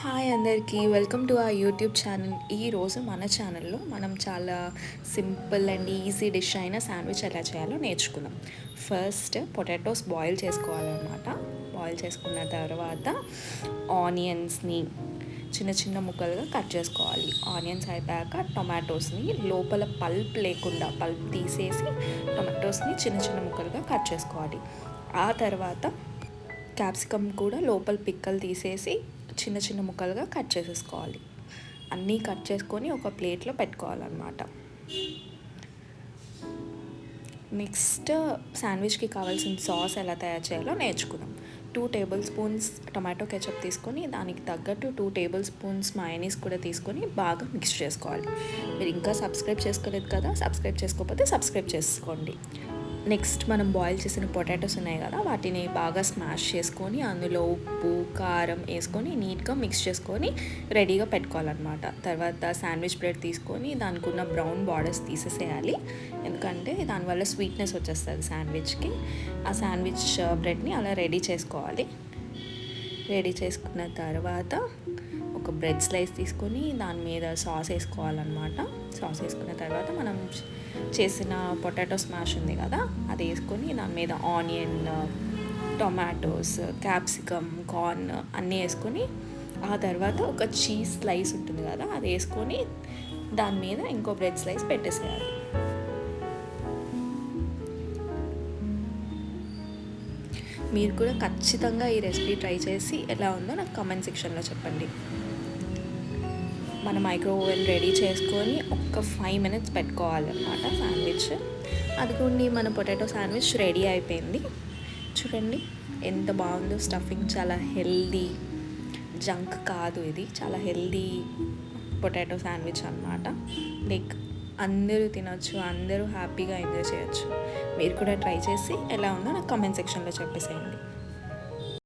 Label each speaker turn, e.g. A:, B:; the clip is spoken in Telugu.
A: హాయ్ అందరికీ welcome to a YouTube channel. ఈరోజు మన ఛానల్లో మనం చాలా సింపుల్ అండ్ ఈజీ డిష్ అయిన శాండ్విచ్ ఎలా చేయాలో నేర్చుకుందాం. ఫస్ట్ పొటాటోస్ బాయిల్ చేసుకోవాలన్నమాట. బాయిల్ చేసుకున్న తర్వాత ఆనియన్స్ని చిన్న చిన్న ముక్కలుగా కట్ చేసుకోవాలి. ఆనియన్స్ అయిపోయాక టొమాటోస్ని లోపల పల్ప్ లేకుండా పల్ప్ తీసేసి టొమాటోస్ని చిన్న చిన్న ముక్కలుగా కట్ చేసుకోవాలి. ఆ తర్వాత క్యాప్సికమ్ కూడా లోపల పిక్కలు తీసేసి చిన్న చిన్న ముక్కలుగా కట్ చేసేసుకోవాలి. అన్నీ కట్ చేసుకొని ఒక ప్లేట్లో పెట్టుకోవాలన్నమాట. నెక్స్ట్ శాండ్విచ్కి కావాల్సిన సాస్ ఎలా తయారు చేయాలో నేర్చుకున్నాం two tablespoons tomato ketchup తీసుకొని దానికి తగ్గట్టు టూ టేబుల్ స్పూన్స్ మైనీస్ కూడా తీసుకొని బాగా మిక్స్ చేసుకోవాలి. మీరు ఇంకా సబ్స్క్రైబ్ చేసుకోలేదు కదా సబ్స్క్రైబ్ చేసుకోకపోతే సబ్స్క్రైబ్ చేసుకోండి. నెక్స్ట్ మనం బాయిల్ చేసిన పొటాటోస్ ఉన్నాయి కదా వాటిని బాగా స్మాష్ చేసుకొని అందులో ఉప్పు కారం వేసుకొని నీట్గా మిక్స్ చేసుకొని రెడీగా పెట్టుకోవాలన్నమాట. తర్వాత శాండ్విచ్ బ్రెడ్ తీసుకొని దానికి ఉన్న బ్రౌన్ బార్డర్స్ తీసేసేయాలి. ఎందుకంటే దానివల్ల స్వీట్నెస్ వచ్చేస్తుంది శాండ్విచ్కి. ఆ శాండ్విచ్ బ్రెడ్ని అలా రెడీ చేసుకోవాలి. రెడీ చేసుకున్న తర్వాత ఒక బ్రెడ్ స్లైస్ తీసుకొని దాని మీద సాస్ వేసుకోవాలన్నమాట. సాస్ వేసుకున్న తర్వాత మనం చేసిన పొటాటో స్మాష్ ఉంది కదా అది వేసుకొని దాని మీద ఆనియన్ టొమాటోస్ క్యాప్సికమ్ కార్న్ అన్నీ వేసుకొని ఆ తర్వాత ఒక చీజ్ స్లైస్ ఉంటుంది కదా అది వేసుకొని దాని మీద ఇంకో బ్రెడ్ స్లైస్ పెట్టేసేయాలి. మీరు కూడా ఖచ్చితంగా ఈ రెసిపీ ట్రై చేసి ఎలా ఉందో నాకు కామెంట్ సెక్షన్లో చెప్పండి. మన మైక్రో ఓవెన్ రెడీ చేసుకొని ఒక్క ఫైవ్ మినిట్స్ పెట్టుకోవాలన్నమాట శాండ్విచ్ అదిగోండి మన పొటాటో శాండ్విచ్ రెడీ అయిపోయింది. చూడండి ఎంత బాగుందో స్టఫింగ్. చాలా హెల్దీ జంక్ కాదు ఇది. చాలా హెల్దీ పొటాటో శాండ్విచ్ అనమాట లైక్ అందరూ తినొచ్చు అందరూ హ్యాపీగా ఎంజాయ్ చేయొచ్చు. మీరు కూడా ట్రై చేసి ఎలా ఉందో నాకు కమెంట్ సెక్షన్లో చెప్పేసేయండి.